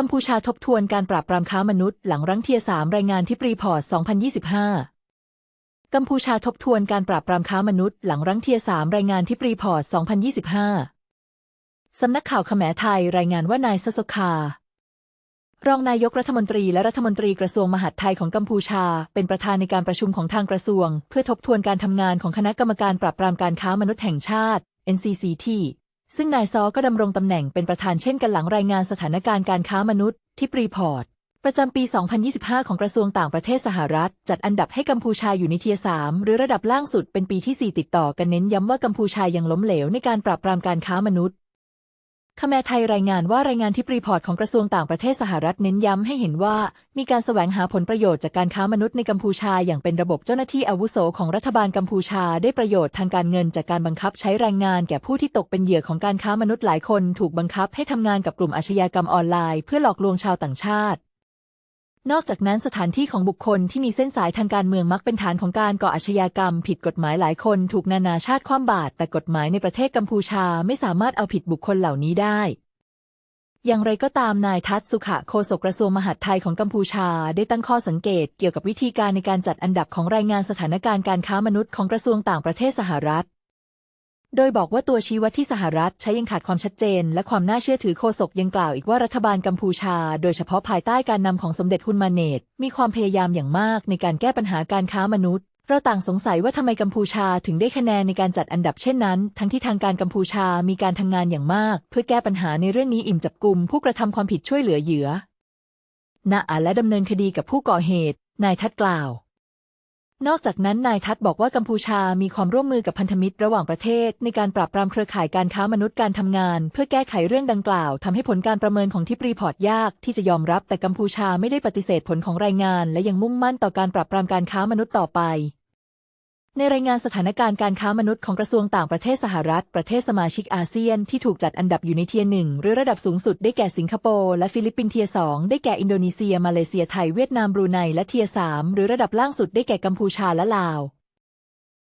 กัมพูชาทบทวนการปราบปรามค้ามนุษย์หลังรังเทียสามรายงานที่ปรีพอร์ต 2025 กัมพูชาทบทวนการปราบปรามค้ามนุษย์หลังรังเทียสามรายงานที่ปรีพอร์ต 2025 สำนักข่าวขแมไทยรายงานว่านายซสคารองนายกรัฐมนตรีและรัฐมนตรีกระทรวงมหาดไทยของกัมพูชา เป็นประธานในการประชุมของทางกระทรวง เพื่อทบทวนการทำงานของคณะกรรมการปราบปรามการค้ามนุษย์แห่งชาติ NCCT ซึ่งนายซอก็ดำรงตำแหน่งเป็นประธานเช่นกันหลังรายงานสถานการณ์การค้ามนุษย์ที่ปรีพอร์ต ประจำปี 2025 ของกระทรวงต่างประเทศสหรัฐ จัดอันดับให้กัมพูชาอยู่ในเทียร์3หรือระดับล่างสุดเป็นปีที่ 4 ติดต่อกันเน้นย้ำว่ากัมพูชายังล้มเหลวในการปราบปรามการค้ามนุษย์ คแมไทยรายงานว่ารายงานที่ปรีพอร์ตของกระทรวงต่างประเทศสหรัฐเน้นย้ำให้เห็นว่า มีการแสวงหาผลประโยชน์จากการค้ามนุษย์ในกัมพูชาอย่างเป็นระบบเจ้าหน้าที่อาวุโสของรัฐบาลกัมพูชาได้ประโยชน์ทางการเงินจากการบังคับใช้แรงงานแก่ผู้ที่ตกเป็นเหยื่อของการค้ามนุษย์หลายคน ถูกบังคับให้ทำงานกับกลุ่มอาชญากรรมออนไลน์เพื่อหลอกลวงชาวต่างชาติ นอกจากนั้นสถานที่ของบุคคลที่มีเส้นสายทางการเมืองมักเป็นฐานของการก่ออาชญากรรม ผิดกฎหมายหลายคนถูกนานาชาติคว่ำบาตรแต่กฎหมายในประเทศกัมพูชาไม่สามารถเอาผิดบุคคลเหล่านี้ได้ อย่างไรก็ตามนายทัศน์สุขะโฆษกกระทรวงมหาดไทยของกัมพูชาได้ตั้งข้อสังเกตเกี่ยวกับวิธีการในการจัดอันดับของรายงานสถานการณ์การค้ามนุษย์ของกระทรวงต่างประเทศสหรัฐ โดยบอกว่าตัวชี้วัดที่สหรัฐใช้ยังขาดความชัดเจน และความน่าเชื่อถือโฆษกยังกล่าวอีกว่ารัฐบาลกัมพูชา โดยเฉพาะภายใต้การนำของสมเด็จฮุนมาเนตมีความพยายามอย่างมากในการแก้ปัญหาการค้ามนุษย์ เราต่างสงสัยว่าทำไมกัมพูชาถึงได้คะแนนในการจัดอันดับเช่นนั้น ทั้งที่ทางการกัมพูชามีการทำงานอย่างมาก เพื่อแก้ปัญหาในเรื่องนี้อิ่มจับกลุ่มผู้กระทำความผิดช่วยเหลือเหยื่อณอาและดำเนินคดีกับผู้ก่อเหตุ นายทัดกล่าว นอกจากนั้นนายทัตบอกว่ากัมพูชามีความร่วมมือกับพันธมิตรระหว่างประเทศ ในการปราบปรามเครือข่ายการค้ามนุษย์การทำงาน เพื่อแก้ไขเรื่องดังกล่าวทำให้ผลการประเมินของทิปรีพอร์ตยากที่จะยอมรับแต่กัมพูชาไม่ได้ปฏิเสธผลของรายงาน และยังมุ่งมั่นต่อการปราบปรามการค้ามนุษย์ต่อไป ในรายงานสถานการณ์การค้ามนุษย์ของกระทรวงต่างประเทศสหรัฐ ประเทศสมาชิกอาเซียนที่ถูกจัดอันดับอยู่ในเทียร์หนึ่งหรือระดับสูงสุดได้แก่สิงคโปร์และฟิลิปปินส์เทียร์สองได้แก่อินโดนีเซีย มาเลเซียไทยเวียดนามบรูไนและเทียร์สามหรือระดับล่างสุดได้แก่กัมพูชาและลาว